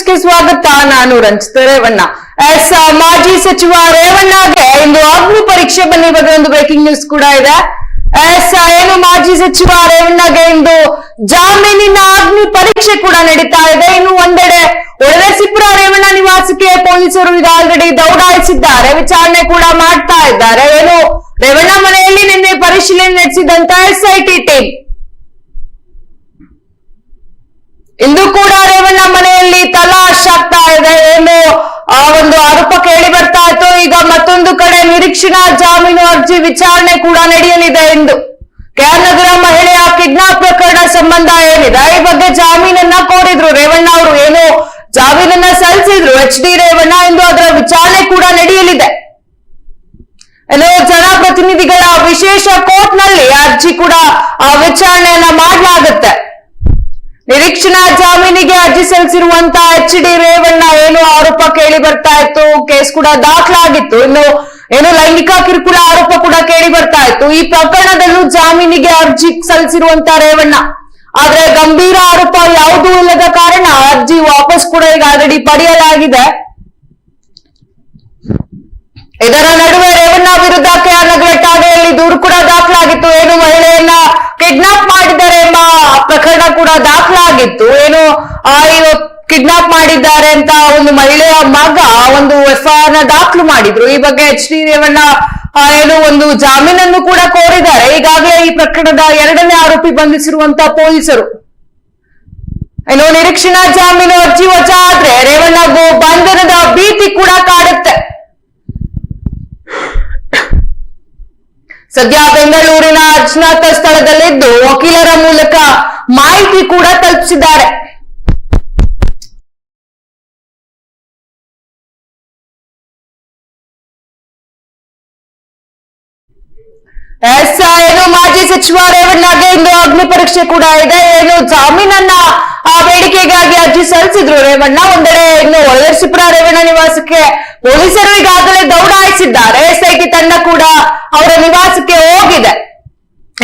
ನ್ಯೂಸ್ಗೆ ಸ್ವಾಗತ. ನಾನು ರಂಜಿತ ರೇವಣ್ಣ. ಎಸ್ ಮಾಜಿ ಸಚಿವ ರೇವಣ್ಣಗೆ ಇಂದು ಅಗ್ನಿ ಪರೀಕ್ಷೆ ಬನ್ನಿ ಬಗ್ಗೆ ಒಂದು ಬ್ರೇಕಿಂಗ್ ನ್ಯೂಸ್ ಕೂಡ ಇದೆ. ಎಸ್ ಏನು ಮಾಜಿ ಸಚಿವ ರೇವಣ್ಣಗೆ ಇಂದು ಜಾಮೀನಿನ ಅಗ್ನಿ ಪರೀಕ್ಷೆ ಕೂಡ ನಡೀತಾ ಇದೆ. ಇನ್ನು ಒಂದೆಡೆ ಒಳಸಿಪುರ ರೇವಣ್ಣ ನಿವಾಸಕ್ಕೆ ಪೊಲೀಸರು ಈಗ ಆಲ್ರೆಡಿ ದೌಡಾಯಿಸಿದ್ದಾರೆ. ವಿಚಾರಣೆ ಕೂಡ ಮಾಡ್ತಾ ಇದ್ದಾರೆ. ಏನು, ರೇವಣ್ಣ ಮನೆಯಲ್ಲಿ ನಿನ್ನೆ ಪರಿಶೀಲನೆ ನಡೆಸಿದಂತ ಎಸ್ಐಟಿ ಟೀಮ್. ಇಂದು ಕೂಡ ಆ ಒಂದು ಆರೋಪ ಕೇಳಿ ಬರ್ತಾ ಇತ್ತು. ಈಗ ಮತ್ತೊಂದು ಕಡೆ ನಿರೀಕ್ಷಣಾ ಜಾಮೀನು ಅರ್ಜಿ ವಿಚಾರಣೆ ಕೂಡ ನಡೆಯಲಿದೆ ಎಂದು ಕೆಆರ್ ನಗರ ಮಹಿಳೆಯ ಕಿಡ್ನಾಪ್ ಪ್ರಕರಣ ಸಂಬಂಧ ಏನಿದೆ? ಈ ಬಗ್ಗೆ ಜಾಮೀನನ್ನ ಕೋರಿದ್ರು ರೇವಣ್ಣ ಅವರು. ಏನು ಜಾಮೀನನ್ನ ಸಲ್ಲಿಸಿದ್ರು ಎಚ್ ಡಿ ರೇವಣ್ಣ ಎಂದು ಅದರ ವಿಚಾರಣೆ ಕೂಡ ನಡೆಯಲಿದೆ. ಕೆಲವು ಜನಪ್ರತಿನಿಧಿಗಳ ವಿಶೇಷ ಕೋರ್ಟ್ನಲ್ಲಿ ಅರ್ಜಿ ಕೂಡ, ಆ ವಿಚಾರಣೆಯನ್ನ ಮಾಡಲಾಗುತ್ತೆ. ನಿರೀಕ್ಷಣಾ ಜಾಮೀನಿಗೆ ಅರ್ಜಿ ಸಲ್ಲಿಸಿರುವಂತ ಎಚ್ ಡಿ ರೇವಣ್ಣ ಏನು ಆರೋಪ ಕೇಳಿ ಬರ್ತಾ ಇತ್ತು? ಕೇಸ್ ಕೂಡ ದಾಖಲಾಗಿತ್ತು. ಇನ್ನು ಏನು ಲೈಂಗಿಕ ಕಿರುಕುಳ ಆರೋಪ ಕೂಡ ಕೇಳಿ ಬರ್ತಾ ಇತ್ತು. ಈ ಪ್ರಕರಣದಲ್ಲೂ ಜಾಮೀನಿಗೆ ಅರ್ಜಿ ಸಲ್ಲಿಸಿರುವಂತ ರೇವಣ್ಣ. ಆದ್ರೆ ಗಂಭೀರ ಆರೋಪ ಯಾವುದೂ ಇಲ್ಲದ ಕಾರಣ ಅರ್ಜಿ ವಾಪಸ್ ಕೂಡ ಈಗ ಆಲ್ರೆಡಿ ಪಡೆಯಲಾಗಿದೆ. ಇದರ ನಡುವೆ ರೇವಣ್ಣ ವಿರುದ್ಧ ಕೆಆರ್ ನಗರ ಠಾಣೆಯಲ್ಲಿ ದೂರು ಕೂಡ ದಾಖಲಾಗಿತ್ತು. ಏನು ಮಹಿಳೆಯನ್ನ ಕಿಡ್ನಾಪ್ ಮಾಡಿದ್ದಾರೆ ಎಂಬ ಪ್ರಕರಣ ಕೂಡ ದಾಖಲಾಗಿತ್ತು. ಏನು ಕಿಡ್ನಾಪ್ ಮಾಡಿದ್ದಾರೆ ಅಂತ ಒಂದು ಮಹಿಳೆಯ ಮಗ ಒಂದು ಎಫ್ಐಆರ್ನ ದಾಖಲು ಮಾಡಿದ್ರು. ಈ ಬಗ್ಗೆ ಎಚ್ ಡಿ ರೇವಣ್ಣ ಏನು, ಒಂದು ಜಾಮೀನನ್ನು ಕೂಡ ಕೋರಿದ್ದಾರೆ. ಈಗಾಗಲೇ ಈ ಪ್ರಕರಣದ ಎರಡನೇ ಆರೋಪಿ ಬಂಧಿಸಿರುವಂತ ಪೊಲೀಸರು. ಏನೋ ನಿರೀಕ್ಷಣಾ ಜಾಮೀನು ಅರ್ಜಿ ವಜಾ ಆದ್ರೆ ರೇವಣ್ಣಗೂ ಬಂಧನದ ಭೀತಿ ಕೂಡ ಕಾಡುತ್ತೆ. ಸದ್ಯ ಬೆಂಗಳೂರಿನ ಅಜ್ಞಾತ ಸ್ಥಳದಲ್ಲಿದ್ದು ವಕೀಲರ ಮೂಲಕ ಮಾಹಿತಿ ಕೂಡ ತಲುಪಿಸಿದ್ದಾರೆ. ಎಸ್ ಏನು ಮಾಜಿ ಸಚಿವ ರೇವಣ್ಣಗೆ ಇಂದು ಅಗ್ನಿ ಪರೀಕ್ಷೆ ಕೂಡ ಇದೆ. ಏನು ಜಾಮೀನನ್ನ ಬೇಡಿಕೆಗಾಗಿ ಅರ್ಜಿ ಸಲ್ಲಿಸಿದ್ರು ರೇವಣ್ಣ. ಒಂದೆಡೆ ಇನ್ನು ಒಳಸಿಪುರ ರೇವಣ್ಣ ನಿವಾಸಕ್ಕೆ ಪೊಲೀಸರು ಈಗಾಗಲೇ ದೌಡಾಯಿಸಿದ್ದಾರೆ ಎಸ್ಐಟಿ ತಂಡ ಕೂಡ ಅವರ ನಿವಾಸಕ್ಕೆ ಹೋಗಿದೆ.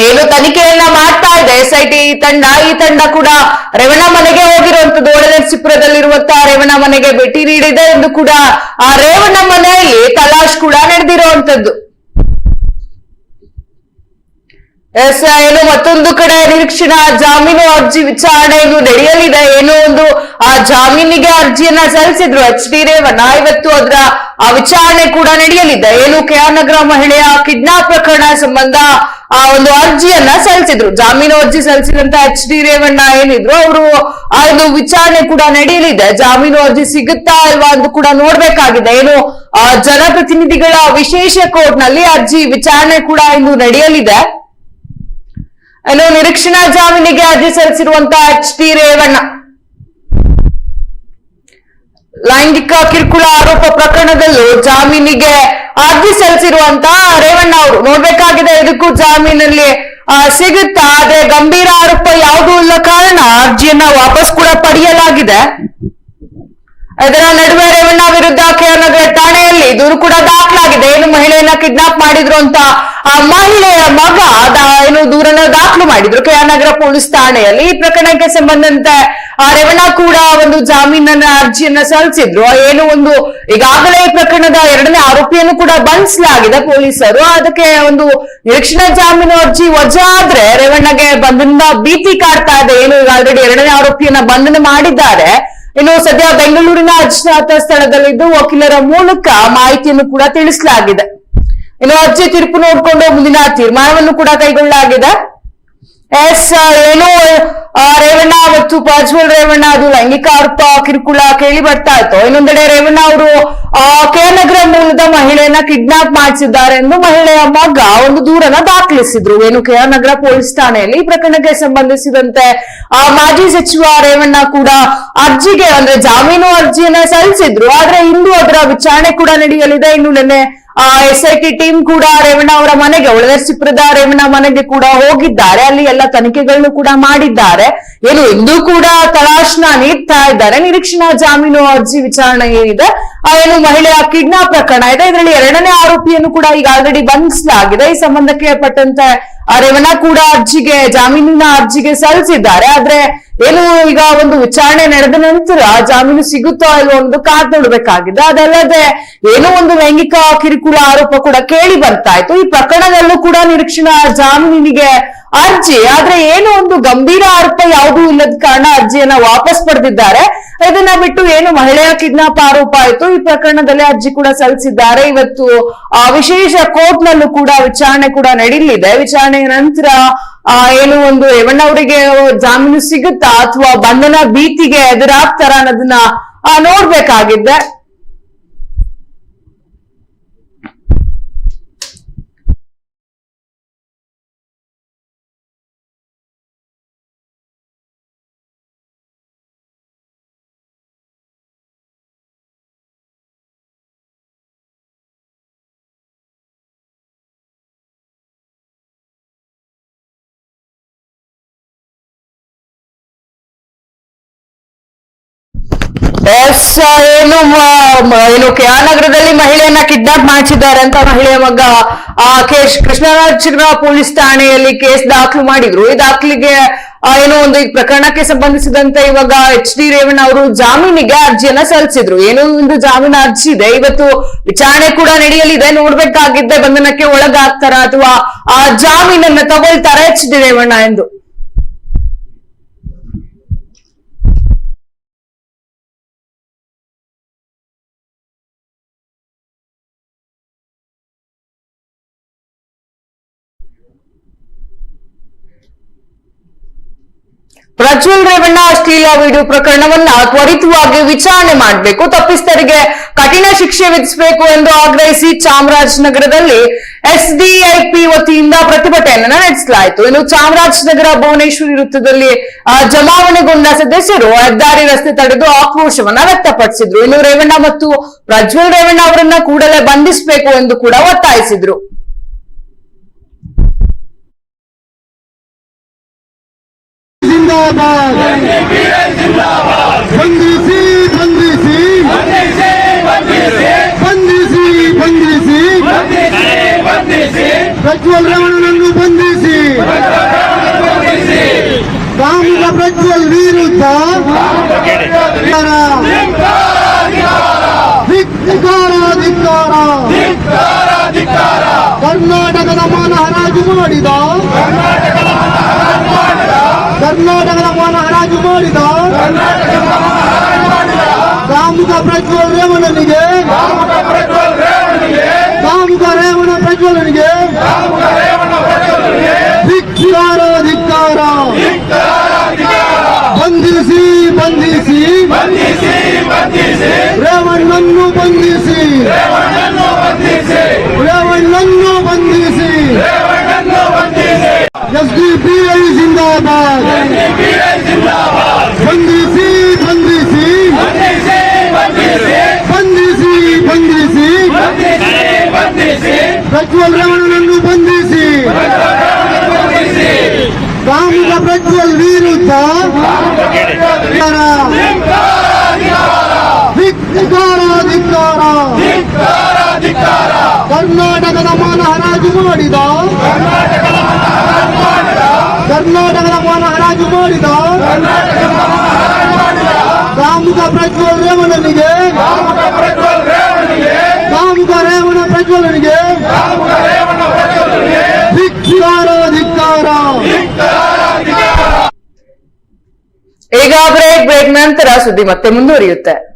ಏನು ತನಿಖೆಯನ್ನ ಮಾಡ್ತಾ ಇದೆ ಎಸ್ಐಟಿ ತಂಡ. ಈ ತಂಡ ಕೂಡ ರೇವಣ್ಣ ಮನೆಗೆ ಹೋಗಿರುವಂತದ್ದು ಒಳನರಸೀಪುರದಲ್ಲಿರುವಂತಹ ರೇವಣ್ಣ ಮನೆಗೆ ಭೇಟಿ ನೀಡಿದೆ ಎಂದು ಕೂಡ ಆ ರೇವಣ್ಣ ಮನೆಯಲ್ಲಿ ತಲಾಶ್ ಕೂಡ ನಡೆದಿರುವಂತದ್ದು ಏನು ಮತ್ತೊಂದು ಕಡೆ ನಿರೀಕ್ಷಣಾ ಜಾಮೀನು ಅರ್ಜಿ ವಿಚಾರಣೆ ಇದು ನಡೆಯಲಿದೆ. ಏನೋ ಒಂದು, ಆ ಜಾಮೀನಿಗೆ ಅರ್ಜಿಯನ್ನ ಸಲ್ಲಿಸಿದ್ರು. ಎಚ್ ಡಿ ರೇವಣ್ಣ, ಇವತ್ತು ಅದರ, ಆ ವಿಚಾರಣೆ ಕೂಡ ನಡೆಯಲಿದೆ. ಏನು ನಗರ ಮಹಿಳೆಯ ಕಿಡ್ನಾಪ್ ಪ್ರಕರಣ ಸಂಬಂಧ, ಆ ಒಂದು ಅರ್ಜಿಯನ್ನ ಸಲ್ಲಿಸಿದ್ರು. ಜಾಮೀನು ಅರ್ಜಿ ಸಲ್ಲಿಸಿದಂತ ಎಚ್ ಡಿ ರೇವಣ್ಣ ಏನಿದ್ರು, ಅವರು, ಆ ಒಂದು ವಿಚಾರಣೆ ಕೂಡ ನಡೆಯಲಿದೆ. ಜಾಮೀನು ಅರ್ಜಿ ಸಿಗುತ್ತಾ ಅಲ್ವಾ ಅಂತ ಕೂಡ ನೋಡ್ಬೇಕಾಗಿದೆ. ಏನು ಜನಪ್ರತಿನಿಧಿಗಳ ವಿಶೇಷ ಕೋರ್ಟ್ನಲ್ಲಿ ಅರ್ಜಿ ವಿಚಾರಣೆ ಕೂಡ ಇಂದು ನಡೆಯಲಿದೆ. ಇನ್ನು ನಿರೀಕ್ಷಣಾ ಜಾಮೀನಿಗೆ ಅರ್ಜಿ ಸಲ್ಲಿಸಿರುವಂತಹ ಎಚ್ ಟಿ ರೇವಣ್ಣ. ಲೈಂಗಿಕ ಕಿರುಕುಳ ಆರೋಪ ಪ್ರಕರಣದಲ್ಲೂ ಜಾಮೀನಿಗೆ ಅರ್ಜಿ ಸಲ್ಲಿಸಿರುವಂತ ರೇವಣ್ಣ ಅವರು. ನೋಡ್ಬೇಕಾಗಿದೆ ಇದಕ್ಕೂ ಜಾಮೀನಲ್ಲಿ ಸಿಗುತ್ತಾ. ಆದ್ರೆ ಗಂಭೀರ ಆರೋಪ ಯಾವುದೂ ಇಲ್ಲ ಕಾರಣ ಅರ್ಜಿಯನ್ನ ವಾಪಸ್ ಕೂಡ ಪಡೆಯಲಾಗಿದೆ. ಇದರ ನಡುವೆ ರೇವಣ್ಣ ವಿರುದ್ಧ ನಗರ ಠಾಣೆಯಲ್ಲಿ ದೂರು ಕೂಡ ದಾಖಲಾಗಿದೆ. ಏನು ಮಹಿಳೆಯನ್ನ ಕಿಡ್ನಾಪ್ ಮಾಡಿದ್ರು ಅಂತ ಆ ಮಹಿಳೆಯ ಮಗ ಏನು ಮಾಡಿದ್ರು. ಕೆಆರ್ ನಗರ ಪೊಲೀಸ್ ಠಾಣೆಯಲ್ಲಿ ಈ ಪ್ರಕರಣಕ್ಕೆ ಸಂಬಂಧಂತೆ ರೇವಣ್ಣ ಕೂಡ ಒಂದು ಜಾಮೀನನ್ನ, ಅರ್ಜಿಯನ್ನ ಸಲ್ಲಿಸಿದ್ರು. ಏನು ಒಂದು ಈಗಾಗಲೇ ಈ ಪ್ರಕರಣದ ಎರಡನೇ ಆರೋಪಿಯನ್ನು ಕೂಡ ಬಂಧಿಸಲಾಗಿದೆ ಪೊಲೀಸರು. ಅದಕ್ಕೆ ಒಂದು ನಿರೀಕ್ಷಣಾ ಜಾಮೀನು ಅರ್ಜಿ ವಜಾ ಆದ್ರೆ ರೇವಣ್ಣಗೆ ಬಂಧನದ ಭೀತಿ ಕಾಡ್ತಾ ಇದೆ. ಏನು ಈಗ ಆಲ್ರೆಡಿ ಎರಡನೇ ಆರೋಪಿಯನ್ನ ಬಂಧನ ಮಾಡಿದ್ದಾರೆ. ಇನ್ನು ಸದ್ಯ ಬೆಂಗಳೂರಿನ ಅಜ್ಞಾತ ಸ್ಥಳದಲ್ಲಿದ್ದು ವಕೀಲರ ಮೂಲಕ ಮಾಹಿತಿಯನ್ನು ಕೂಡ ತಿಳಿಸಲಾಗಿದೆ. ಇನ್ನು ಅರ್ಜಿ ತೀರ್ಪು ನೋಡಿಕೊಂಡು ಮುಂದಿನ ತೀರ್ಮಾನವನ್ನು ಕೂಡ ಕೈಗೊಳ್ಳಲಾಗಿದೆ. ಎಸ್ ಏನು ರೇವಣ್ಣ ಮತ್ತು ಪ್ರಜ್ವಲ್ ರೇವಣ್ಣ, ಅದು ಲೈಂಗಿಕ ಆರೋಪ, ಕಿರುಕುಳ ಕೇಳಿ ಬರ್ತಾ ಇತ್ತು. ಇನ್ನೊಂದೆಡೆ ರೇವಣ್ಣ ಅವರು ಕೆ ನಗರ ಮೂಲದ ಮಹಿಳೆಯನ್ನ ಕಿಡ್ನಾಪ್ ಮಾಡಿಸಿದ್ದಾರೆ ಎಂದು ಮಹಿಳೆಯ ಮಗ ಒಂದು ದೂರನ್ನ ದಾಖಲಿಸಿದ್ರು. ಏನು ಕೆನಗರ ಪೊಲೀಸ್ ಠಾಣೆಯಲ್ಲಿ ಈ ಪ್ರಕರಣಕ್ಕೆ ಸಂಬಂಧಿಸಿದಂತೆ ಮಾಜಿ ಸಚಿವ ರೇವಣ್ಣ ಕೂಡ ಅರ್ಜಿಗೆ, ಅಂದ್ರೆ ಜಾಮೀನು ಅರ್ಜಿಯನ್ನ ಸಲ್ಲಿಸಿದ್ರು. ಆದ್ರೆ ಇಂದು ಅದರ ವಿಚಾರಣೆ ಕೂಡ ನಡೆಯಲಿದೆ. ಇನ್ನು ನಿನ್ನೆ ಎಸ್ ಐ ಟಿ ಟೀಮ್ ಕೂಡ ರೇವಣ್ಣ ಅವರ ಮನೆಗೆ ಒಳದರ್ಶಿಪುರದ ರೇವಣ್ಣ ಮನೆಗೆ ಕೂಡ ಹೋಗಿದ್ದಾರೆ. ಅಲ್ಲಿ ಎಲ್ಲ ತನಿಖೆಗಳನ್ನು ಕೂಡ ಮಾಡಿದ್ದಾರೆ. ಏನು, ಇಂದು ಕೂಡ ತಲಾಶ್ನ ನೀಡ್ತಾ ಇದ್ದಾರೆ. ನಿರೀಕ್ಷಣಾ ಜಾಮೀನು ಅರ್ಜಿ ವಿಚಾರಣೆ ಏನಿದೆ? ಏನು, ಮಹಿಳೆಯ ಕಿಡ್ನಾಪ್ ಪ್ರಕರಣ ಇದೆ. ಇದರಲ್ಲಿ ಎರಡನೇ ಆರೋಪಿಯನ್ನು ಕೂಡ ಈಗ ಆಲ್ರೆಡಿ ಬಂಧಿಸಲಾಗಿದೆ. ಈ ಸಂಬಂಧಕ್ಕೆ ಪಟ್ಟಂತೆ ಆ ರೇವಣ್ಣ ಕೂಡ ಅರ್ಜಿಗೆ, ಜಾಮೀನಿನ ಅರ್ಜಿಗೆ ಸಲ್ಲಿಸಿದ್ದಾರೆ. ಆದ್ರೆ ಏನು ಈಗ ಒಂದು ವಿಚಾರಣೆ ನಡೆದ ನಂತರ ಜಾಮೀನು ಸಿಗುತ್ತೋ ಇಲ್ವೋ ಒಂದು ಕಾದ್ ನೋಡ್ಬೇಕಾಗಿದೆ. ಅದಲ್ಲದೆ ಏನೋ ಒಂದು ಲೈಂಗಿಕ ಕಿರುಕುಳ ಆರೋಪ ಕೂಡ ಕೇಳಿ ಬರ್ತಾ ಇತ್ತು. ಈ ಪ್ರಕರಣದಲ್ಲೂ ಕೂಡ ನಿರೀಕ್ಷಣಾ ಜಾಮೀನಿಗೆ ಅರ್ಜಿ. ಆದ್ರೆ ಏನು ಒಂದು ಗಂಭೀರ ಆರೋಪ ಯಾವುದು ಇಲ್ಲದ ಕಾರಣ ಅರ್ಜಿಯನ್ನ ವಾಪಸ್ ಪಡೆದಿದ್ದಾರೆ. ಇದನ್ನ ಬಿಟ್ಟು ಏನು ಮಹಿಳೆಯ ಕಿಡ್ನಾಪ್ ಆರೋಪ ಆಯ್ತು. ಈ ಪ್ರಕರಣದಲ್ಲಿ ಅರ್ಜಿ ಕೂಡ ಸಲ್ಲಿಸಿದ್ದಾರೆ. ಇವತ್ತು ವಿಶೇಷ ಕೋರ್ಟ್ ನಲ್ಲೂ ಕೂಡ ವಿಚಾರಣೆ ಕೂಡ ನಡೀಲಿದೆ. ವಿಚಾರಣೆಯ ನಂತರ ಏನು ಒಂದು ರೇವಣ್ಣ ಅವರಿಗೆ ಜಾಮೀನು ಸಿಗುತ್ತಾ ಅಥವಾ ಬಂಧನ ಭೀತಿಗೆ ಎದುರಾಗ್ತಾರ ಅನ್ನೋದನ್ನ ಆ, ಎಸ್ ಏನು ಏನು ಕೆ ಆರ್ ನಗರದಲ್ಲಿ ಮಹಿಳೆಯನ್ನ ಕಿಡ್ನಾಪ್ ಮಾಡಿಸಿದ್ದಾರೆ ಅಂತ ಮಹಿಳೆಯ ಮಗ, ಆ ಕೇಶ್ ಕೃಷ್ಣರಾಜ ಪೊಲೀಸ್ ಠಾಣೆಯಲ್ಲಿ ಕೇಸ್ ದಾಖಲು ಮಾಡಿದ್ರು. ಈ ದಾಖಲಿಗೆ ಏನೋ ಒಂದು ಈ ಪ್ರಕರಣಕ್ಕೆ ಸಂಬಂಧಿಸಿದಂತೆ ಇವಾಗ ಎಚ್ ಡಿ ರೇವಣ್ಣ ಅವರು ಜಾಮೀನಿಗೆ ಅರ್ಜಿಯನ್ನ ಸಲ್ಲಿಸಿದ್ರು. ಏನೋ ಒಂದು ಜಾಮೀನು ಅರ್ಜಿ ಇದೆ. ಇವತ್ತು ವಿಚಾರಣೆ ಕೂಡ ನಡೆಯಲಿದೆ. ನೋಡ್ಬೇಕಾಗಿದ್ದೆ ಬಂಧನಕ್ಕೆ ಒಳಗಾಗ್ತಾರ ಅಥವಾ ಆ ಜಾಮೀನನ್ನ ತಗೊಳ್ತಾರ ಎಚ್ ಡಿ ರೇವಣ್ಣ ಎಂದು. ಪ್ರಜ್ವಲ್ ರೇವಣ್ಣ ಅಶ್ಲೀಲ ವಿಡಿಯೋ ಪ್ರಕರಣವನ್ನ ತ್ವರಿತವಾಗಿ ವಿಚಾರಣೆ ಮಾಡಬೇಕು. ತಪ್ಪಿಸ್ತರಿಗೆ ಕಠಿಣ ಶಿಕ್ಷೆ ವಿಧಿಸಬೇಕು ಎಂದು ಆಗ್ರಹಿಸಿ ಚಾಮರಾಜನಗರದಲ್ಲಿ ಎಸ್ಡಿಐಪಿ ವತಿಯಿಂದ ಪ್ರತಿಭಟನೆಯನ್ನ ನಡೆಸಲಾಯಿತು. ಇನ್ನು ಚಾಮರಾಜನಗರ ಭುವನೇಶ್ವರಿ ವೃತ್ತದಲ್ಲಿ ಜಮಾವಣೆಗೊಂಡ ಸದಸ್ಯರು ಹೆದ್ದಾರಿ ರಸ್ತೆ ತಡೆದು ಆಕ್ರೋಶವನ್ನ ವ್ಯಕ್ತಪಡಿಸಿದ್ರು. ಇನ್ನು ರೇವಣ್ಣ ಮತ್ತು ಪ್ರಜ್ವಲ್ ರೇವಣ್ಣ ಅವರನ್ನ ಕೂಡಲೇ ಬಂಧಿಸಬೇಕು ಎಂದು ಕೂಡ ಒತ್ತಾಯಿಸಿದ್ರು. जिंदाबाद बंदिसी बंदिसी बंदिसी बंदिसी ಪ್ರಜ್ವಲ್ ರಮಣನನ್ನು ಬಂಧಿಸಿ ಕಾಮುಕ ಪ್ರಜ್ವಲ್ ವಿರುದ್ಧ ಧಿಕ್ಕಾರ ಧಿಕ್ಕಾರ ಕರ್ನಾಟಕದ ಮಾನ ಹರಾಜು ಮಾಡಿದ ಕರ್ನಾಟಕದ ಮಾನ ಹರಾಜು ಮಾಡಿದ ಕಾಮುಕ ಪ್ರಜ್ವಲ್ ರೇವಣ್ಣನಿಗೆ. ಕಾಮುಕ ರೇವಣ ಪ್ರಜ್ವಲನಿಗೆ. ಧಿಕ್ಕಾರ ಧಿಕ್ಕಾರ. ಬಂಧಿಸಿ ಬಂಧಿಸಿ. ರೇವಣ್ಣನ್ನು ಬಂಧಿಸಿ. ರೇವಣ್ಣನ್ನು ಬಂಧಿಸಿ. ಎಸ್ ಡಿ ಪಿ ಐ ಜಿಂದಾಬಾದ್ ಬಂಧಿಸಿ ಬಂಧಿಸಿ ಬಂಧಿಸಿ ಬಂಧಿಸಿ ಪ್ರಜ್ವಲ್ ರೇವಣ್ಣನನ್ನು ಬಂಧಿಸಿ ಕಾಮುಕ ಪ್ರಜ್ವಲ್ ವಿರುದ್ಧ ಧಿಕ್ಕಾರ ಧಿಕ್ಕಾರ ಕರ್ನಾಟಕದ ಮಾನ ಹರಾಜು ಮಾಡಿದ ಕರ್ನಾಟಕದ ಮಾನ ಹರಾಜು ಮಾಡಿದ. ಕಾಮುಕ ಪ್ರಜ್ವಲ್ ರೇವಣ್ಣನಿಗೆ. ಕಾಮುಕ ರೇವಣ ಪ್ರಜ್ವಲನಿಗೆ. ಧಿಕ್ಕಾರ ಧಿಕ್ಕಾರ. ಈಗ ಬ್ರೇಕ್ ಬ್ರೇಕ್ ನಂತರ ಸುದ್ದಿ ಮತ್ತೆ ಮುಂದುವರಿಯುತ್ತೆ.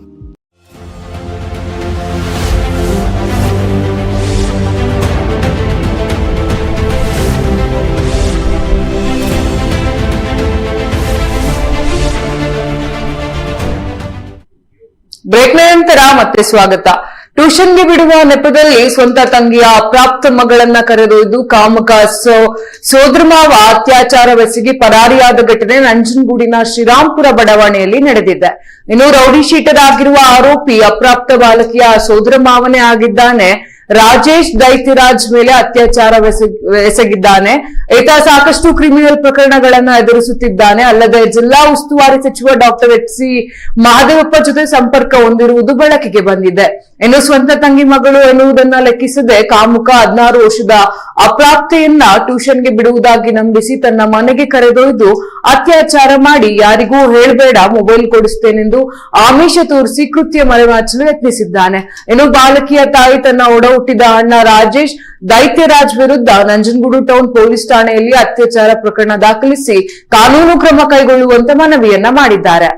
ಬ್ರೇಕ್ ನಂತರ ಮತ್ತೆ ಸ್ವಾಗತ. ಟ್ಯೂಷನ್ಗೆ ಬಿಡುವ ನೆಪದಲ್ಲಿ ಸ್ವಂತ ತಂಗಿಯ ಅಪ್ರಾಪ್ತ ಮಗಳನ್ನ ಕರೆದೊಯ್ದು ಕಾಮಕ ಸೋ ಸೋದರಮಾವ ಅತ್ಯಾಚಾರವೆಸಗಿ ಪರಾರಿಯಾದ ಘಟನೆ ನಂಜನಗೂಡಿನ ಶ್ರೀರಾಂಪುರ ಬಡಾವಣೆಯಲ್ಲಿ ನಡೆದಿದೆ. ಇನ್ನು ರೌಡಿ ಶೀಟರ್ ಆಗಿರುವ ಆರೋಪಿ ಅಪ್ರಾಪ್ತ ಬಾಲಕಿಯ ಸೋದ್ರಮಾವನೆ ಮಾವನೇ ಆಗಿದ್ದಾನೆ. ರಾಜೇಶ್ ದೈತ್ಯರಾಜ್ ಮೇಲೆ ಅತ್ಯಾಚಾರ ಎಸಗಿದ್ದಾನೆ. ಈತ ಸಾಕಷ್ಟು ಕ್ರಿಮಿನಲ್ ಪ್ರಕರಣಗಳನ್ನ ಎದುರಿಸುತ್ತಿದ್ದಾನೆ. ಅಲ್ಲದೆ ಜಿಲ್ಲಾ ಉಸ್ತುವಾರಿ ಸಚಿವ ಡಾಕ್ಟರ್ ಎಚ್ ಸಿ ಮಹದೇವಪ್ಪ ಜೊತೆ ಸಂಪರ್ಕ ಹೊಂದಿರುವುದು ಬೆಳಕಿಗೆ ಬಂದಿದೆ. ಇನ್ನು ಸ್ವಂತ ತಂಗಿ ಮಗಳು ಎನ್ನುವುದನ್ನ ಲೆಕ್ಕಿಸದೆ ಕಾಮುಕ ಹದಿನಾರು ವರ್ಷದ ಅಪ್ರಾಪ್ತೆಯನ್ನ ಟ್ಯೂಷನ್ಗೆ ಬಿಡುವುದಾಗಿ ನಂಬಿಸಿ ತನ್ನ ಮನೆಗೆ ಕರೆದೊಯ್ದು ಅತ್ಯಾಚಾರ ಮಾಡಿ ಯಾರಿಗೂ ಹೇಳಬೇಡ, ಮೊಬೈಲ್ ಕೊಡಿಸ್ತೇನೆಂದು ಆಮಿಷ ತೋರಿಸಿ ಕೃತ್ಯ ಮರೆಮಾಚಲು ಯತ್ನಿಸಿದ್ದಾನೆ. ಇನ್ನು ಬಾಲಕಿಯ ತಾಯಿ ತನ್ನ ಒಡ ಹುಟ್ಟಿದ ಅಣ್ಣ ರಾಜೇಶ್, ದೈತ್ಯರಾಜ್ ವಿರುದ್ಧ ನಂಜನಗೂಡು ಟೌನ್ ಪೊಲೀಸ್ ಠಾಣೆಯಲ್ಲಿ ಅತ್ಯಾಚಾರ ಪ್ರಕರಣ ದಾಖಲಿಸಿ ಕಾನೂನು ಕ್ರಮ ಕೈಗೊಳ್ಳುವಂತೆ ಮನವಿಯನ್ನ ಮಾಡಿದ್ದಾರೆ.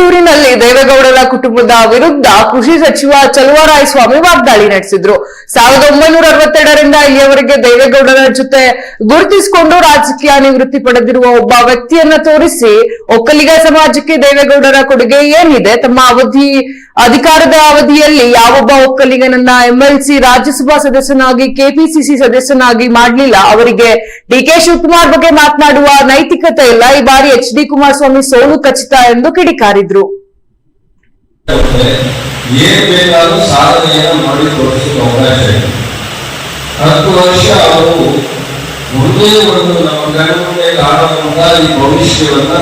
ಕೊಣಂದೂರಿನಲ್ಲಿ ದೇವೇಗೌಡರ ಕುಟುಂಬದ ವಿರುದ್ಧ ಕೃಷಿ ಸಚಿವ ಚಲುವರಾಯಸ್ವಾಮಿ ವಾಗ್ದಾಳಿ ನಡೆಸಿದ್ರು. ಸಾವಿರದ ಒಂಬೈನೂರ ಅರವತ್ತೆರಡರಿಂದ ಇಲ್ಲಿಯವರೆಗೆ ದೇವೇಗೌಡರ ಜೊತೆ ಗುರುತಿಸಿಕೊಂಡು ರಾಜಕೀಯ ನಿವೃತ್ತಿ ಪಡೆದಿರುವ ಒಬ್ಬ ವ್ಯಕ್ತಿಯನ್ನ ತೋರಿಸಿ, ಒಕ್ಕಲಿಗ ಸಮಾಜಕ್ಕೆ ದೇವೇಗೌಡರ ಕೊಡುಗೆ ಏನಿದೆ, ತಮ್ಮ ಅವಧಿ ಅಧಿಕಾರದ ಅವಧಿಯಲ್ಲಿ ಯಾವೊಬ್ಬ ಒಕ್ಕಲಿಗನನ್ನ ಎಂಎಲ್ಸಿ ರಾಜ್ಯಸಭಾ ಸದಸ್ಯನಾಗಿ, ಕೆಪಿಸಿಸಿ ಸದಸ್ಯನಾಗಿ ಮಾಡಲಿಲ್ಲ, ಅವರಿಗೆ ಡಿಕೆ ಶಿವಕುಮಾರ್ ಬಗ್ಗೆ ಮಾತನಾಡುವ ನೈತಿಕತೆ ಇಲ್ಲ. ಈ ಬಾರಿ ಎಚ್ ಡಿ ಕುಮಾರಸ್ವಾಮಿ ಸೋಲು ಖಚಿತ ಎಂದು ಕಿಡಿಕಾರಿದ್ರು. ಭವಿಷ್ಯವನ್ನ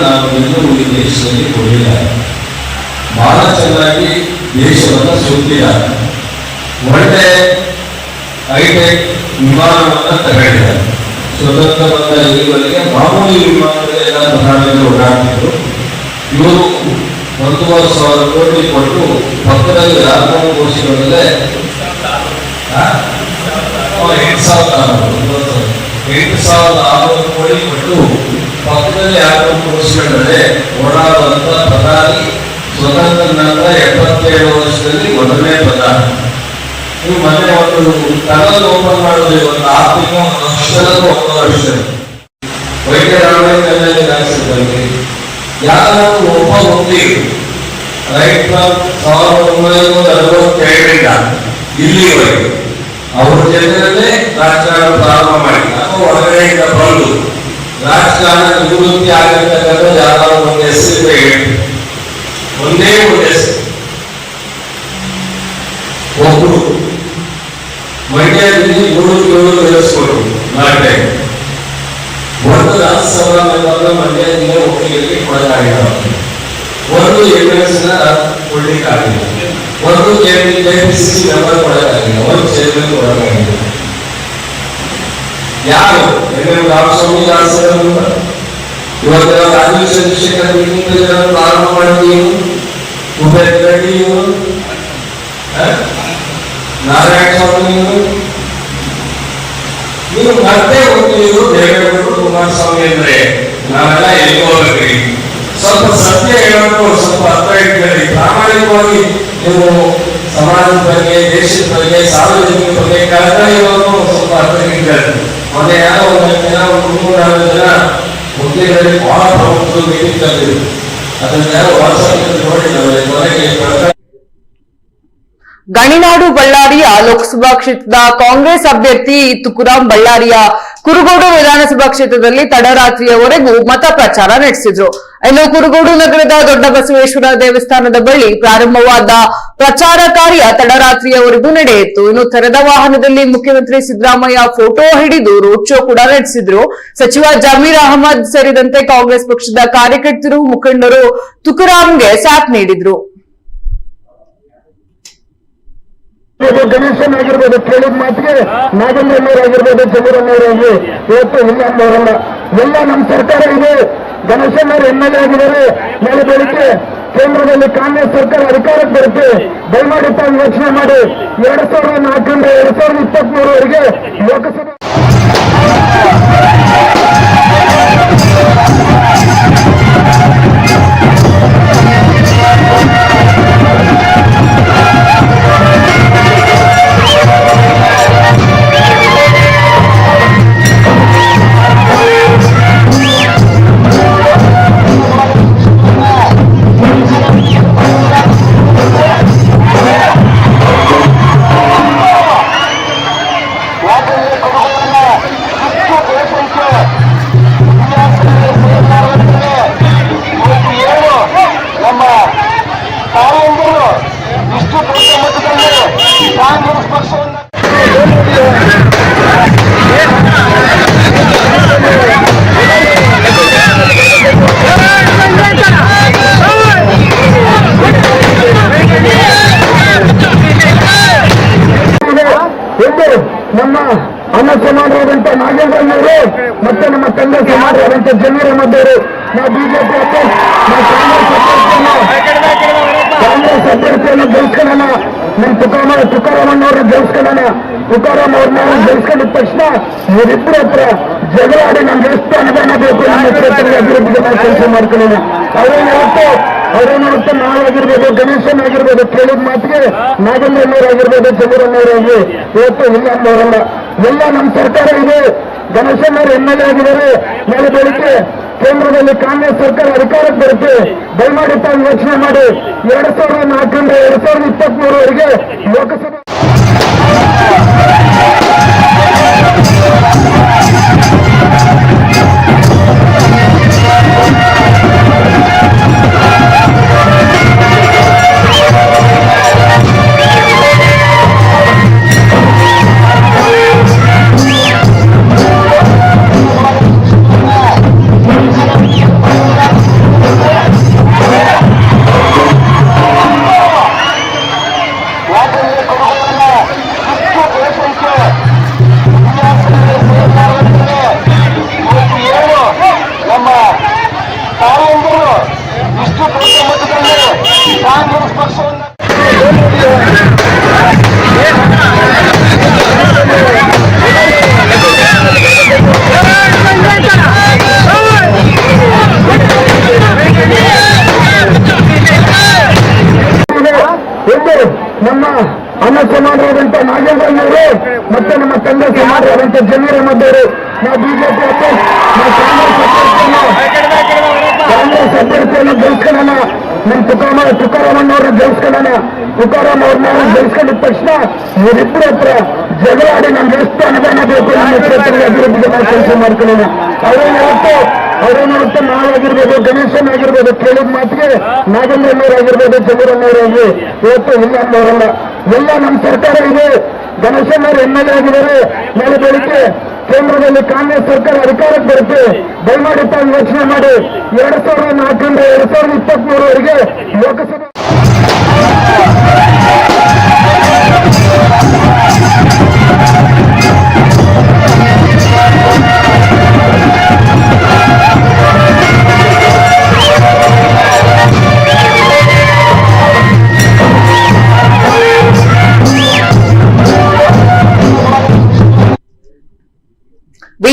ಬಹಳ ಚೆನ್ನಾಗಿ ದೇಶವನ್ನ ಸುತ್ತಿದ್ದಾರೆ ಒಳ್ಳೆ ಹೈಟೆಕ್ ವಿಮಾನವನ್ನು ತಗೊಂಡಿದ್ದಾರೆ. ಸ್ವತಂತ್ರ ಬಂದ ಇಲ್ಲಿವರೆಗೆ ಮಾಮೂಲಿ ವಿಮಾನಗಳೆಲ್ಲ ಪ್ರಧಾನಮಂತ್ರಿ ಓಡಾಡ್ತಿದ್ರು. ಇವರು ಒಂದೂವರೆ ಸಾವಿರ ಕೋಟಿ ಕೊಟ್ಟು ಪಕ್ಕದಲ್ಲಿ ರಾಜಧಾನಿ ಘೋಷಿಗಳಲ್ಲೇ ಎಂಟು ಸಾವಿರದ ಎಂಟು ಸಾವಿರದ ಆರುನೂರು ಕೋಟಿ ಕೊಟ್ಟು ಪಕ್ಕದಲ್ಲಿ ಆರುನೂರು ಘೋಷಿಗಳಲ್ಲೇ ಓಡಾಡುವಂತ ಪ್ರಧಾನಿ ಸ್ವತಂತ್ರ ನಂತರ ವರ್ಷದಲ್ಲಿ ಮೊದಲನೇ ಪದ. ನೀವು ಮೊನ್ನೆ ಒಂದು ಟನಲ್ ಓಪನ್ ಮಾಡೋದೇ ಒಂದು ಒಂದು ವರ್ಷದ ಒಂದು ವರ್ಷದ ವೈದ್ಯರಾಮಯ್ಯ ರಾಜ್ಯದಲ್ಲಿ ಯಾರು ಒಬ್ಬ ರೈಟ್ ಸಾವಿರದ ಒಂಬೈನೂರ ಅರವತ್ತೆರಡರಿಂದ ಇಲ್ಲಿವರೆಗೆ ರಾಜಕಾರಣ ಮಾಡಿ ಅಥವಾ ಹೊರಗಡೆಯಿಂದ ಬಂದು ರಾಜಕಾರಣ ನಿವೃತ್ತಿ ಆಗಿರ್ತಕ್ಕಂಥ ಒಂದು ಹೆಸರು ಒಂದೇ ಒಂದು ಒಬ್ಬರು ಮಂಡ್ಯದಲ್ಲಿ ಏಳು ಏಳು ನಿಲ್ಲಿಸ್ಕೊಟ್ರು ನಾಟೆ ಒಂದು ರಾಜ್ಯಸಭಾ ಮೆಂಬರ್ನ ಮಂಡ್ಯದಿಂದ ಒಕ್ಕಲಿಗರಿಗೆ ಕೊಡಲಾಗಿದ್ದಾರೆ ಒಂದು ಎಂ ಎಸ್ನ ಕೊಡ್ಲಿಕ್ಕಾಗಿಲ್ಲ ಒಂದು ಕೆಪಿಸಿಸಿ ಮೆಂಬರ್ ಕೊಡಕ್ಕಾಗಿಲ್ಲ ಒಂದು ಚೇರ್ಮನ್ ಕೊಡಕ್ಕಾಗಿಲ್ಲ ಯಾರು M M Ramaswamy Rajya Sabha member ಇವತ್ತು ನಾವು ರಾಜೀವ್ ಚಂದ್ರಶೇಖರ್ ಮೀಟಿಂಗ್ ಪ್ರಾರಂಭ ಮಾಡಿದ್ದೀವಿ ಉಪೇಂದ್ರ ರೆಡ್ಡಿ ಇವರು ನಾರಾಯಣ ಸ್ವಾಮಿ ಇವರು ನೀವು ಮತ್ತೆ ಹೋಗ್ತೀವಿ ದೇವೇಗೌಡರು ಕುಮಾರಸ್ವಾಮಿ ಅಂದ್ರೆ ನಾವೆಲ್ಲ ಎಲ್ಲಿ ಸ್ವಲ್ಪ ಸತ್ಯ ಹೇಳೋದು ಸ್ವಲ್ಪ ಅರ್ಥ ಇಟ್ಕೊಳ್ಳಿ. ಪ್ರಾಮಾಣಿಕವಾಗಿ ನೀವು ಸಮಾಜದ ಬಗ್ಗೆ, ದೇಶದ ಬಗ್ಗೆ, ಸಾರ್ವಜನಿಕರ ಬಗ್ಗೆ ಕಳಕಳಿ ಇರೋದು ಸ್ವಲ್ಪ ಅರ್ಥ ಇಟ್ಕೊಳ್ಳಿ. ಮೊನ್ನೆ ಯಾರೋ ಒಂದು ಜನ ಒಂದು ಮೂರು ನಾಲ್ಕು ಜನ ಮುಖ್ಯದಲ್ಲಿ ಬಹಳ ಪ್ರಮುಖ ಮೀಟಿಂಗ್ ಅದನ್ನ ಯಾರೋ ವಾಟ್ಸಪ್ ನೋಡಿ ನಮಗೆ ಗಣಿನಾಡು ಬಳ್ಳಾರಿಯ ಲೋಕಸಭಾ ಕ್ಷೇತ್ರದ ಕಾಂಗ್ರೆಸ್ ಅಭ್ಯರ್ಥಿ ತುಕುರಾಂ ಬಳ್ಳಾರಿಯ ಕುರುಗೋಡು ವಿಧಾನಸಭಾ ಕ್ಷೇತ್ರದಲ್ಲಿ ತಡರಾತ್ರಿಯವರೆಗೂ ಮತ ಪ್ರಚಾರ ನಡೆಸಿದ್ರು. ಇನ್ನು ಕುರುಗೋಡು ನಗರದ ದೊಡ್ಡ ಬಸವೇಶ್ವರ ದೇವಸ್ಥಾನದ ಬಳಿ ಪ್ರಾರಂಭವಾದ ಪ್ರಚಾರ ಕಾರ್ಯ ತಡರಾತ್ರಿಯವರೆಗೂ ನಡೆಯಿತು. ಇನ್ನು ತೆರೆದ ವಾಹನದಲ್ಲಿ ಮುಖ್ಯಮಂತ್ರಿ ಸಿದ್ದರಾಮಯ್ಯ ಫೋಟೋ ಹಿಡಿದು ರೋಡ್ ಶೋ ಕೂಡ ನಡೆಸಿದ್ರು. ಸಚಿವ ಜಮೀರ್ ಅಹಮದ್ ಸೇರಿದಂತೆ ಕಾಂಗ್ರೆಸ್ ಪಕ್ಷದ ಕಾರ್ಯಕರ್ತರು ಮುಖಂಡರು ತುಕುರಾಂಗೆ ಸಾಥ್ ನೀಡಿದ್ರು. ಇದು ಗಣೇಶನ್ ಆಗಿರ್ಬೋದು ಕೇಳಿದ ಮಾತಿಗೆ ನಾಗೇಂದ್ರನವರಾಗಿರ್ಬೋದು, ಜಮೀರನ್ನವರಾಗಿ. ಇವತ್ತು ಇಲ್ಲಂದವರಲ್ಲ ಎಲ್ಲ ನಮ್ಮ ಸರ್ಕಾರ ಇದೆ. ಗಣೇಶನ್ ಎಂ ಎಲ್ ಎ ಆಗಿದ್ದಾರೆ. ನಾಳೆ ಬೆಳಿಗ್ಗೆ ಕೇಂದ್ರದಲ್ಲಿ ಕಾಂಗ್ರೆಸ್ ಸರ್ಕಾರ ಅಧಿಕಾರಕ್ಕೆ ಬರುತ್ತೆ. ದಯಮಾಡಿ ತಾವು ಯೋಚನೆ ಮಾಡಿ. ಎರಡ್ ಸಾವಿರದ ನಾಲ್ಕರಿಂದ ಎರಡ್ ಸಾವಿರದ ಇಪ್ಪತ್ತ್ ಮೂರವರೆಗೆ ಲೋಕಸಭೆ ಮತ್ತೆ ನಮ್ಮ ತಂದೆ ಸಮಾಜವಾದಂತ ಜನರ ಮಧ್ಯರು. ಅವರು ನಾವು ಬಿಜೆಪಿ ಕಾಂಗ್ರೆಸ್ ಅಭ್ಯರ್ಥಿಯನ್ನು ಗೆಲ್ಸ್ಕೊಳ್ಳೋಣ ನಮ್ ತುಕಾರಾಮ ತುಕಾರಾಮಣ್ಣವ್ರನ್ನ ಗೆಲ್ಸ್ಕೊಳ್ಳೋಣ ತುಕಾರಾಮ್ ಅವ್ರನ್ನ ಗೆಲ್ಸ್ಕೊಂಡಿದ ತಕ್ಷಣ ಇವರಿಬ್ಬರ ಹತ್ರ ಜಗಳಾಡಿ ನಮ್ಗೆ ಎಷ್ಟು ಅನುದಾನ ಬೇಕು, ನಮ್ಮ ಕ್ಷೇತ್ರದ ಅಭಿವೃದ್ಧಿಗೆ ನಾವು ಕೆಲಸ ಮಾಡ್ಕೊಳ್ಳೋಣ. ಅವ್ರೇನಾಗುತ್ತೆ ಅವ್ರೇನಾಗುತ್ತೆ ನಾವಾಗಿರ್ಬೋದು ಗಣೇಶನ್ ಆಗಿರ್ಬೋದು ಕೇಳಿದ ಮಾತಿಗೆ ನಾಗೇಂದ್ರಣ್ಣವ್ರು ಚಂದ್ರನವರಾಗಿ ಇವತ್ತು ಇಲ್ಲ ಅನ್ನೋರಲ್ಲ ಎಲ್ಲ ನಮ್ಮ ಸರ್ಕಾರ ಇದೆ. ಗಣೇಶನವರು ಎಂ ಎಲ್ ಎ ಆಗಿದ್ದಾರೆ. ನಾಳೆ ಬೆಳಿಗ್ಗೆ ಕೇಂದ್ರದಲ್ಲಿ ಕಾಂಗ್ರೆಸ್ ಸರ್ಕಾರ ಅಧಿಕಾರಕ್ಕೆ ಬರುತ್ತೆ. ದಯಮಾಡಿ ತಾವು ಯೋಚನೆ ಮಾಡಿ. ಎರಡ್ ಸಾವಿರದ ನಾಲ್ಕರಿಂದ ಎರಡ್ ಸಾವಿರದ ಇಪ್ಪತ್ತ್ ಮೂರವರೆಗೆ ಲೋಕಸಭೆ ನಮ್ ತುಕಾರಾಮ ತುಕಾರಾಮಣ್ಣವ್ರನ್ನ ಗೆಲ್ಸ್ಕೊಳ್ಳೋಣ. ತುಕಾರಾಮ್ ಅವ್ರನ್ನ ಗೆಲ್ಸ್ಕೊಂಡಿದ ತಕ್ಷಣ ಇವರಿಬ್ಬರ ಹತ್ರ ಜಗಳಾಡಿ ನಮ್ಮ ಅನುದಾನ ಬೇಕು ನಮ್ಮ ಕ್ಷೇತ್ರದ ಅಭಿವೃದ್ಧಿಗೆ ನಾವು ಕೆಲಸ ಮಾಡ್ಕೊಳ್ಳೋಣ. ಅವ್ರೇನಾಗುತ್ತೆ ಅವ್ರೇನಾಗುತ್ತೆ ನಾವಾಗಿರ್ಬೋದು ಗಣೇಶನ್ ಆಗಿರ್ಬೋದು ಕೇಳಿದ ಮಾತಿಗೆ ನಾಗೇಂದ್ರಣ್ಣವ್ರು ಆಗಿರ್ಬೋದು ಜಮೀರಣ್ಣವ್ರು ಆಗಿ ಇವತ್ತು ಇಲ್ಲ ಅನ್ನೋರಲ್ಲ. ಎಲ್ಲ ನಮ್ಮ ಸರ್ಕಾರ ಇದೆ. ಗಣೇಶನವರು ಎಂ ಎಲ್ ಎ ಆಗಿದ್ದಾರೆ. ನಾಳೆ ಬೆಳಿಗ್ಗೆ ಕೇಂದ್ರದಲ್ಲಿ ಕಾಂಗ್ರೆಸ್ ಸರ್ಕಾರ ಅಧಿಕಾರಕ್ಕೆ ಬರುತ್ತೆ. ದಯಮಾಡಿ ತಾವು ಯೋಚನೆ ಮಾಡಿ. ಎರಡ್ ಸಾವಿರದ ನಾಲ್ಕರಿಂದ ಎರಡ್ ಸಾವಿರದ ಇಪ್ಪತ್ತ್ ಮೂರವರೆಗೆ ಲೋಕಸಭೆ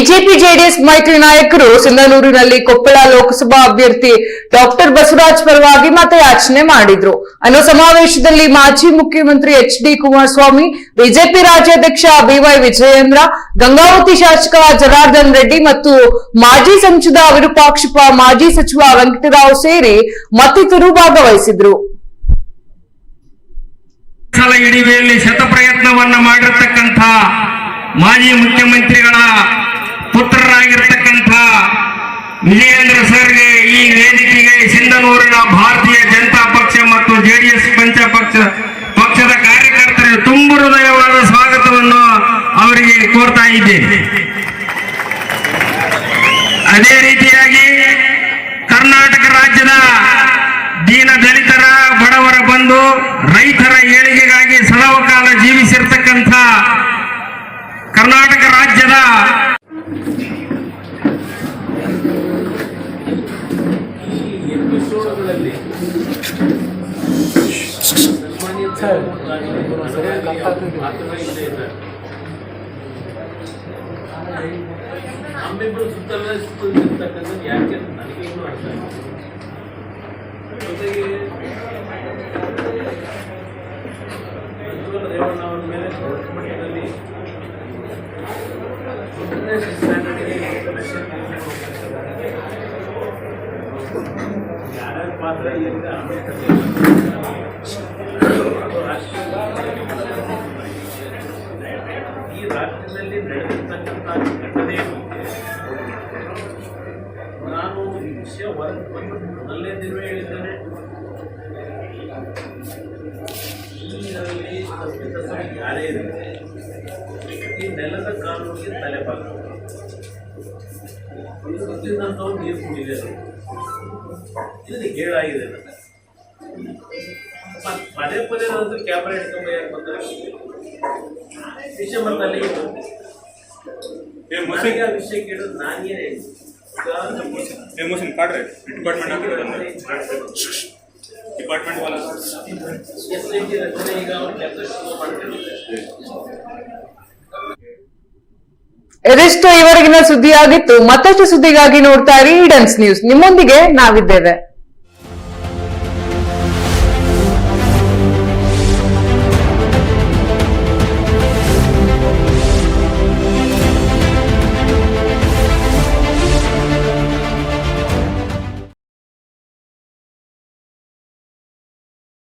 ಬಿಜೆಪಿ ಜೆಡಿಎಸ್ ಮೈತ್ರಿ ನಾಯಕರು ಸಿಂಧನೂರಿನಲ್ಲಿ ಕೊಪ್ಪಳ ಲೋಕಸಭಾ ಅಭ್ಯರ್ಥಿ ಡಾಕ್ಟರ್ ಬಸವರಾಜ್ ಪರವಾಗಿ ಮತಯಾಚನೆ ಮಾಡಿದ್ರು. ಅನ್ನೋ ಸಮಾವೇಶದಲ್ಲಿ ಮಾಜಿ ಮುಖ್ಯಮಂತ್ರಿ ಎಚ್ ಡಿ ಕುಮಾರಸ್ವಾಮಿ, ಬಿಜೆಪಿ ರಾಜ್ಯಾಧ್ಯಕ್ಷ ಬಿವೈ ವಿಜಯೇಂದ್ರ, ಗಂಗಾವತಿ ಶಾಸಕ ಜನಾರ್ದನ್ ರೆಡ್ಡಿ ಮತ್ತು ಮಾಜಿ ಸಂಸದ ವಿರೂಪಾಕ್ಷಪ್ಪ, ಮಾಜಿ ಸಚಿವ ವೆಂಕಟರಾವ್ ಸೇರಿ ಮತ್ತಿತರರು ಭಾಗವಹಿಸಿದ್ರು. ಶತಪ್ರಯತ್ನವನ್ನು ಪ್ರಯತ್ನವನ್ನ ಮಾಜಿ ಮುಖ್ಯಮಂತ್ರಿಗಳ ಪುತ್ರರಾಗಿರ್ತಕ್ಕಂಥ ವಿಜಯೇಂದ್ರ ಸರ್ಗೆ ಈ ವೇದಿಕೆಗೆ ಸಿಂಧನೂರಿನ ಭಾರತೀಯ ಜನತಾ ಪಕ್ಷ ಮತ್ತು ಜೆಡಿಎಸ್ ಪಂಚಪಕ್ಷ ಪಕ್ಷದ ಕಾರ್ಯಕರ್ತರಿಗೆ ತುಂಬು ಹೃದಯವಾದ ಸ್ವಾಗತವನ್ನು ಅವರಿಗೆ ಕೋರ್ತಾ ಇದ್ದೇನೆ. ಅದೇ ರೀತಿಯಾಗಿ ಕರ್ನಾಟಕ ರಾಜ್ಯದ ದೀನ ದಲಿತರ ಬಡವರ ಬಂದು ರೈತರ ಏಳಿಗೆಗಾಗಿ ಸದಾವಕಾಲ ಜೀವಿಸಿರ್ತಕ್ಕಂಥ ಕರ್ನಾಟಕ ರಾಜ್ಯದ ನಮ್ಮಿಬ್ಬರು ಸುತ್ತಲೇ ಸುತ್ತಿರ್ತಕ್ಕಂಥದ್ದು ಯಾಕೆ ನನಗೆ ಅರ್ಥ ಜೊತೆಗೆ ರೇವಣ್ಣ ಅವರ ಮೇಲೆ ಮಟ್ಟದಲ್ಲಿ ಯಾರ್ಯಾರ ಪಾತ್ರ ಏನಿದೆ ಅಂಬೇಡ್ಕರ್ ಬಂದು ನೀರು ಕುಡಿದೆ ಇದನ್ನ ಕೇಳಾಗಿದೆ ನನ್ನ ಪದೇ ಪದೇ ನಂತರ ಕ್ಯಾಮ್ರಾ ಹಿಡ್ಕೊಂಡು ಯಾಕೆ ಬಂದರೆ ಡಿಸೆಂಬರ್ನಲ್ಲಿ ಮಸಂಗೆ ಆ ವಿಷಯ ಕೇಳೋದು ನಾನೇನು ಹೇಳಿದ್ದೆ ಮೋಸಮ್ ಕಾಡ್ರೆ. ಡಿಪಾರ್ಟ್ಮೆಂಟ್ ಡಿಪಾರ್ಟ್ಮೆಂಟ್ ವಾಲ ಎಸ್ ಐ ಟಿ ಈಗ ಅವ್ರು ಕೆಲಸ ಶುರು ಇದಿಷ್ಟು ಇವರೆಗಿನ ಸುದ್ದಿಯಾಗಿತ್ತು ಮತ್ತಷ್ಟು ಸುದ್ದಿಗಾಗಿ ನೋಡ್ತಾ ಇರಿ ಈಡನ್ಸ್ ನ್ಯೂಸ್ ನಿಮ್ಮೊಂದಿಗೆ ನಾವಿದ್ದೇವೆ.